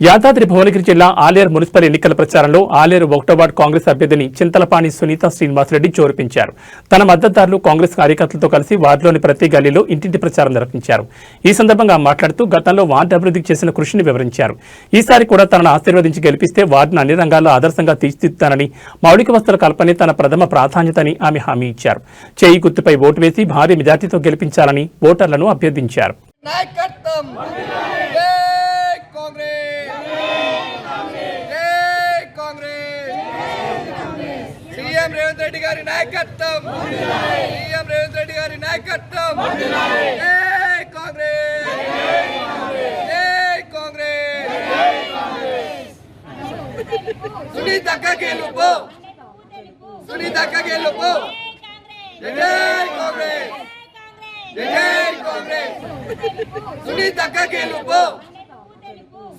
యాదాద్రి భువనగిరి జిల్లా ఆలేరు మున్సిపల్ ఎన్నికల ప్రచారంలో ఆలేరు ఒకటో వార్డు కాంగ్రెస్ అభ్యర్థిని చింతలపాణి సునీత శ్రీనివాసరెడ్డి జోరుపించారు తన మద్దతుదారులు కాంగ్రెస్ కార్యకర్తలతో కలిసి వార్డులోని ప్రతి గల్లీలో ఇంటింటి ప్రచారం నిర్వహించారు. ఈ సందర్భంగా మాట్లాడుతూ గతంలో వార్డు అభివృద్ధికి చేసిన కృషిని వివరించారు. ఈసారి కూడా తనను ఆశీర్వదించి గెలిపిస్తే వార్డును అన్ని రంగాల్లో ఆదర్శంగా తీర్చిదిద్దుతానని మౌలిక వస్తువుల కల్పనే తన ప్రథమ ప్రాధాన్యతని ఆమె హామీ ఇచ్చారు. చేయి గుర్తుపై ఓటు వేసి భారీ మెజార్టీతో గెలిపించాలని ఓటర్లను అభ్యర్థించారు. నాయకత్వం జై కాంగ్రెస్ జై కాంగ్రెస్ సీఎం రేవంత్ రెడ్డి గారి నాయకత్వం. సీఎం రేవంత్ రెడ్డి గారి నాయకత్వం. జై కాంగ్రెస్. జై కాంగ్రెస్. సునీత గెలుపు సునీత గెలుపు జై కాంగ్రెస్. జై కాంగ్రెస్. సునీత గెలుపు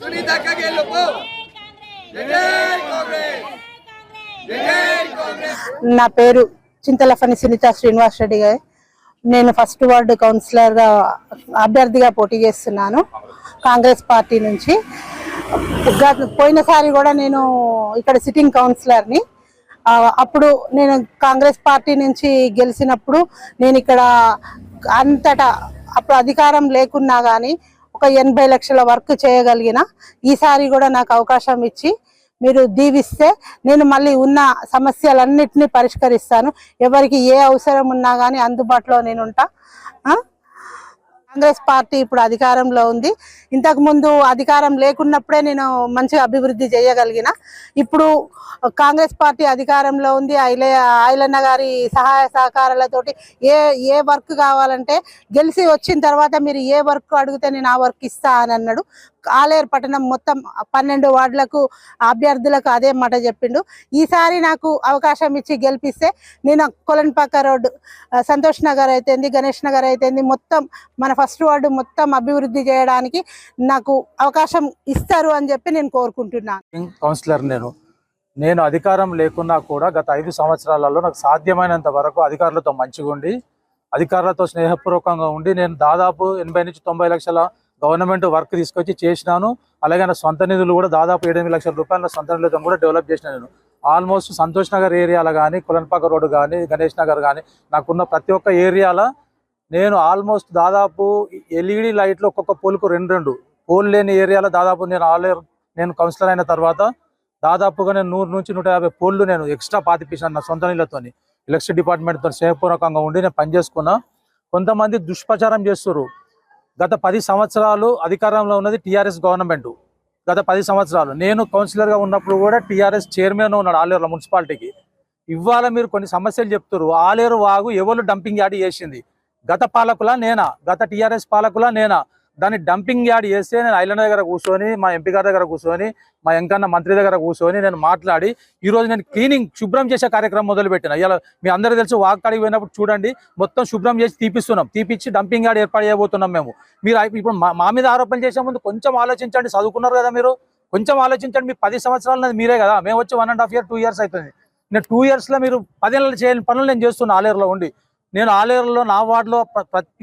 సునీత గెలుపు జై కాంగ్రెస్ జై కాంగ్రెస్ నా పేరు చింతలఫని సునీత శ్రీనివాస్ రెడ్డి గారు. నేను ఫస్ట్ వార్డు కౌన్సిలర్గా అభ్యర్థిగా పోటీ చేస్తున్నాను కాంగ్రెస్ పార్టీ నుంచి. పోయినసారి కూడా నేను ఇక్కడ సిట్టింగ్ కౌన్సిలర్ని. అప్పుడు నేను కాంగ్రెస్ పార్టీ నుంచి గెలిచినప్పుడు నేను ఇక్కడ అంతటా అప్పుడు అధికారం లేకున్నా కానీ ఒక ఎనభై లక్షల వర్క్ చేయగలిగిన ఈసారి కూడా నాకు అవకాశం ఇచ్చి మీరు దీవిస్తే నేను మళ్ళీ ఉన్న సమస్యలన్నిటినీ పరిష్కరిస్తాను. ఎవరికి ఏ అవసరం ఉన్నా కానీ అందుబాటులో నేను ఉంటా కాంగ్రెస్ పార్టీ ఇప్పుడు అధికారంలో ఉంది. ఇంతకు ముందు అధికారం లేకున్నప్పుడే నేను మంచిగా అభివృద్ధి చేయగలిగిన. ఇప్పుడు కాంగ్రెస్ పార్టీ అధికారంలో ఉంది. ఐలే ఐలన్న గారి సహాయ సహకారాలతోటి ఏ ఏ వర్క్ కావాలంటే గెలిచి వచ్చిన తర్వాత మీరు ఏ వర్క్ అడిగితే నేను ఆ వర్క్ ఇస్తా అని అన్నాడు. ఆలేరు పట్టణం మొత్తం పన్నెండు వార్డులకు అభ్యర్థులకు అదే మాట చెప్పిండు. ఈసారి నాకు అవకాశం ఇచ్చి గెలిపిస్తే నేను కొలన్పాక రోడ్డు సంతోష్ నగర్ అయితేంది గణేష్ నగర్ అయితేంది మొత్తం మన ఫస్ట్ వార్డు మొత్తం అభివృద్ధి చేయడానికి నాకు అవకాశం ఇస్తారు అని చెప్పి నేను కోరుకుంటున్నాను కౌన్సిలర్ నేను. నేను అధికారం లేకున్నా కూడా గత ఐదు సంవత్సరాలలో నాకు సాధ్యమైనంత వరకు అధికారులతో మంచిగా ఉండి అధికారులతో స్నేహపూర్వకంగా ఉండి నేను దాదాపు ఎనభై నుంచి తొంభై లక్షల గవర్నమెంట్ వర్క్ తీసుకొచ్చి చేసినాను. అలాగే నా సొంత నిధులు కూడా దాదాపు ఏడెనిమిది లక్షల రూపాయల సొంత నిధులతో కూడా డెవలప్ చేసిన నేను. ఆల్మోస్ట్ సంతోష్ నగర్ ఏరియాలో కానీ కులన్పాక రోడ్డు కానీ గణేష్ నగర్ కానీ నాకున్న ప్రతి ఒక్క ఏరియాలో నేను ఆల్మోస్ట్ దాదాపు ఎల్ఈడి లైట్లు ఒక్కొక్క పోల్కు రెండు రెండు. పోల్ లేని ఏరియాలో దాదాపు నేను ఆల్ నేను కౌన్సిలర్ అయిన తర్వాత దాదాపుగా నేను నూరు నుంచి నూట యాభై పోల్లు నేను ఎక్స్ట్రా పాతిపించాను నా సొంత నీళ్ళతో ఎలక్ట్రిసిటీ డిపార్ట్మెంట్తో స్నేహపూర్వకంగా ఉండి నేను పనిచేసుకున్నా కొంతమంది దుష్ప్రచారం చేస్తున్నారు గత పది సంవత్సరాలు అధికారంలో ఉన్నది టీఆర్ఎస్ గవర్నమెంట్. గత పది సంవత్సరాలు. నేను కౌన్సిలర్గా ఉన్నప్పుడు కూడా టీఆర్ఎస్ చైర్మన్ ఉన్నాడు ఆలేరులో మున్సిపాలిటీకి. ఇవాళ మీరు కొన్ని సమస్యలు చెప్తారు ఆలేరు వాగు ఎవరు డంపింగ్ యార్డ్ చేసింది? గత పాలకులా నేనా? గత టీఆర్ఎస్ పాలకులా నేనా? దాన్ని డంపింగ్ యార్డ్ చేస్తే నేను ఐలాండ్ దగ్గర కూర్చొని మా ఎంపీ గారి దగ్గర కూర్చొని మా ఎంకన్న మంత్రి దగ్గర కూర్చొని నేను మాట్లాడి ఈరోజు నేను క్లీనింగ్ శుభ్రం చేసే కార్యక్రమం మొదలుపెట్టిన. ఇలా మీ అందరూ తెలుసు వాక్కాడికి పోయినప్పుడు చూడండి మొత్తం శుభ్రం చేసి తీపిస్తున్నాం. తీపిచ్చి డంపింగ్ యార్డ్ ఏర్పాటు చేయబోతున్నాం మేము. మీరు ఇప్పుడు మా- మా మీద ఆరోపణలు చేసే ముందు కొంచెం ఆలోచించండి చదువుకున్నారు కదా మీరు? కొంచెం ఆలోచించండి మీ పది సంవత్సరాలు మీరే కదా. మేము వచ్చి one and half year two years అవుతుంది నేను టూ ఇయర్స్లో మీరు మీరు పదేళ్ళు చేయని పనులు నేను చేస్తున్నా ఆలేరులో ఉండి. నేను ఆలేరులో నా వార్డులో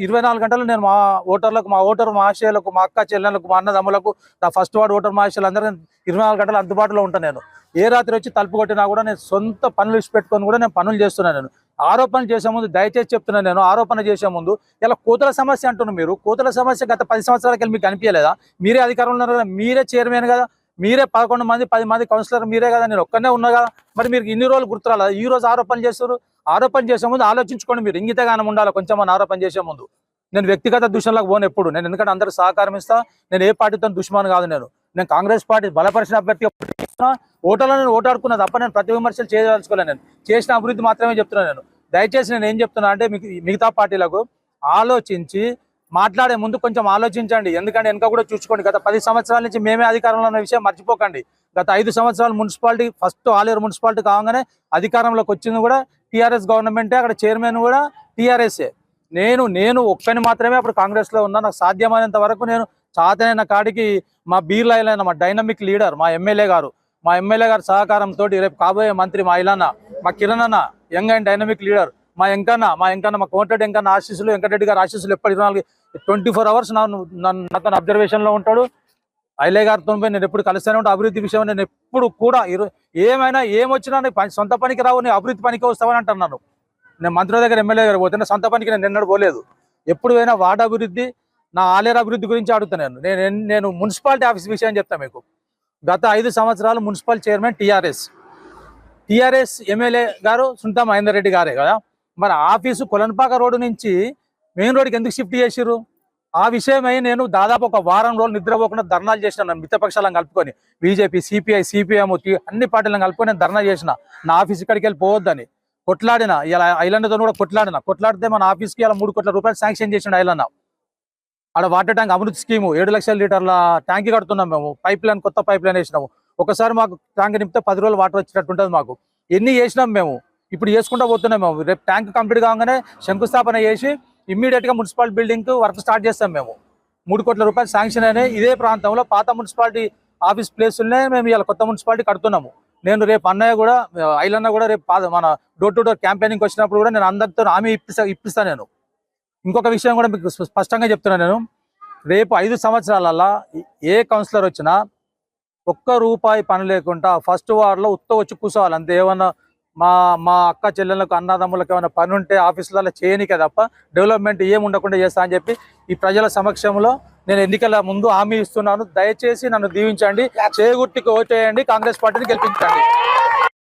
ఇరవై నాలుగు గంటలు నేను మా ఓటర్లకు మా ఓటర్ మహాశయులకు మా అక్క చెల్లెలకు మా అన్నదమ్ములకు నా ఫస్ట్ వార్డు ఓటర్ మహాశయులు అందరూ ఇరవై నాలుగు గంటలు అందుబాటులో ఉంటాను నేను. ఏ రాత్రి వచ్చి తలుపు కొట్టినా కూడా నేను సొంత పనులు ఇచ్చి పెట్టుకొని కూడా నేను పనులు చేస్తున్నాను నేను. ఆరోపణ చేసే ముందు దయచేసి చెప్తున్నాను నేను ఆరోపణ చేసే ముందు ఇలా కోతల సమస్య అంటున్నారు మీరు. కోతల సమస్య గత పది సంవత్సరాలకి మీకు కనిపించలేదా మీరే అధికారంలో ఉన్నారు కదా మీరే చైర్మన్ కదా మీరే పదకొండు మంది పది మంది కౌన్సిలర్ మీరే కదా నేను ఒక్కనే ఉన్నా కదా. మరి మీరు ఇన్ని రోజులు గుర్తురాలా? ఈ రోజు ఆరోపణలు చేస్తారు ఆరోపణ చేసే ముందు ఆలోచించుకోండి మీరు. ఇంగితగానం ఉండాలి కొంచెం అని ఆరోపణ చేసే ముందు. నేను వ్యక్తిగత దూషణలకు పోను ఎప్పుడు. నేను ఎందుకంటే అందరూ సహకారం ఇస్తా. నేను ఏ పార్టీతో దుష్మాన్ కాదు నేను. నేను కాంగ్రెస్ పార్టీ బలపరిచిన అభ్యర్థిగా ఓటర్లో నేను ఓటాడుకున్నా తప్ప నేను ప్రతి విమర్శలు చేయదలుచుకోలేదు నేను. చేసిన అభివృద్ధి మాత్రమే చెప్తున్నాను నేను. దయచేసి నేను ఏం చెప్తున్నా అంటే మిగతా పార్టీలకు ఆలోచించి మాట్లాడే ముందు కొంచెం ఆలోచించండి. ఎందుకంటే వెనక కూడా చూసుకోండి. గత పది సంవత్సరాల నుంచి మేమే అధికారంలో ఉన్న విషయం మర్చిపోకండి. గత ఐదు సంవత్సరాలు మున్సిపాలిటీ ఫస్ట్ ఆలేరు మున్సిపాలిటీ కాగానే అధికారంలోకి వచ్చింది కూడా టీఆర్ఎస్ గవర్నమెంటే అక్కడ చైర్మన్ కూడా టీఆర్ఎస్ఏ. నేను నేను ఒక్కని మాత్రమే అప్పుడు కాంగ్రెస్లో ఉన్నా. నాకు సాధ్యమైనంత వరకు నేను చాతనైన కాడికి మా బీర్లైన మా డైనమిక్ లీడర్ మా ఎమ్మెల్యే గారు మా ఎమ్మెల్యే గారి సహకారంతో రేపు కాబోయే మంత్రి మా ఇలాన్న మా కిరణ్ అన్న యంగ్ అండ్ డైనమిక్ లీడర్. మా ఎంకన్న మా ఎంకన్న మా కోమటిరెడ్డి ఎంకన్న ఆశీస్సులు వెంకటరెడ్డి గారి ఆశీస్సులు ఎప్పటి ట్వంటీ ఫోర్ అవర్స్ నన్ను అబ్జర్వేషన్లో ఉంటాడు. ఐలే గారితో నేను ఎప్పుడు కలుస్తూనే ఉంటాను అభివృద్ధి విషయం నేను ఎప్పుడు కూడా ఏమైనా ఏమొచ్చినా నీ సొంత పనికి రావు నీ అభివృద్ధి పనికి వస్తావని అంటున్నాను నేను మంత్రుల దగ్గర ఎమ్మెల్యే దగ్గర పోతే సొంత పనికి నేను నిన్నడు పోలేదు. ఎప్పుడు పోయినా వార్డు అభివృద్ధి నా ఆలయ అభివృద్ధి గురించి అడుగుతున్నాను నేను. నేను నేను మున్సిపాలిటీ ఆఫీస్ విషయం చెప్తాను మీకు. గత ఐదు సంవత్సరాలు municipal chairman TRS. TRS MLA గారు సుంతా మహేందర్ రెడ్డి గారే కదా? మరి ఆఫీసు కొలన్పాక రోడ్డు నుంచి మెయిన్ రోడ్డుకి ఎందుకు షిఫ్ట్ చేసిర్రు? ఆ విషయమై నేను దాదాపు ఒక వారం రోజులు నిద్రపోకుండా ధర్నాలు చేసిన మిత్రపక్షాలను కలుపుకొని బీజేపీ సిపిఐ సిపిఎం అన్ని పార్టీలను కలుపుకొని నేను ధర్నా చేసిన. నా ఆఫీస్ ఇక్కడికి వెళ్ళి పోవద్దని కొట్లాడిన. ఇలా ఐలండ్తో కూడా కొట్లాడిన. కొట్లాడితే మన ఆఫీస్కి ఇలా మూడు కోట్ల రూపాయలు శాంక్షన్ చేసిండు ఐలన్న ఆడ వాటర్ ట్యాంక్ అమృత్ స్కీము ఏడు లక్షల లీటర్ల ట్యాంక్ కడుతున్నాం మేము. పైప్ లైన్ కొత్త పైప్ లైన్ వేసినాము. ఒకసారి మాకు ట్యాంక్ నింపితే పది రోజులు వాటర్ వచ్చేటట్టు ఉంటుంది మాకు. ఎన్ని చేసినాం మేము? ఇప్పుడు చేసుకుంటూ పోతున్నాం మేము. రేపు ట్యాంక్ కంప్లీట్ కాగానే శంకుస్థాపన చేసి ఇమ్మీడియట్గా municipality municipal building work start చేస్తాం మేము. మూడు కోట్ల రూపాయలు శాంక్షన్ అయినాయి. ఇదే ప్రాంతంలో పాత మున్సిపాలిటీ ఆఫీస్ ప్లేసులనే మేము ఇలా కొత్త మున్సిపాలిటీ కడుతున్నాము. నేను రేపు అన్నయ్య కూడా ఐలన్న కూడా రేపు మన డోర్ టు డోర్ క్యాంపెయినింగ్ వచ్చినప్పుడు కూడా నేను అందరితో హామీ ఇప్పిస్తా ఇప్పిస్తాను నేను. ఇంకొక విషయం కూడా మీకు స్పష్టంగా చెప్తున్నాను నేను. రేపు ఐదు సంవత్సరాలల్లా ఏ కౌన్సిలర్ వచ్చినా ఒక్క రూపాయి పని లేకుండా ఫస్ట్ వార్లో ఉత్త వచ్చి కూర్చోవాలి. అంతే. ఏమన్నా మా మా అక్క చెల్లెళ్ళకు అన్నదమ్ములకు ఏమైనా పని ఉంటే ఆఫీసులలో చేయనికే తప్ప డెవలప్మెంట్ ఏం ఉండకుండా చేస్తా అని చెప్పి ఈ ప్రజల సమక్షంలో నేను ఎన్నికల ముందు హామీ ఇస్తున్నాను. దయచేసి నన్ను దీవించండి. చేగుర్తికి ఓటేయండి. కాంగ్రెస్ పార్టీని గెలిపించండి.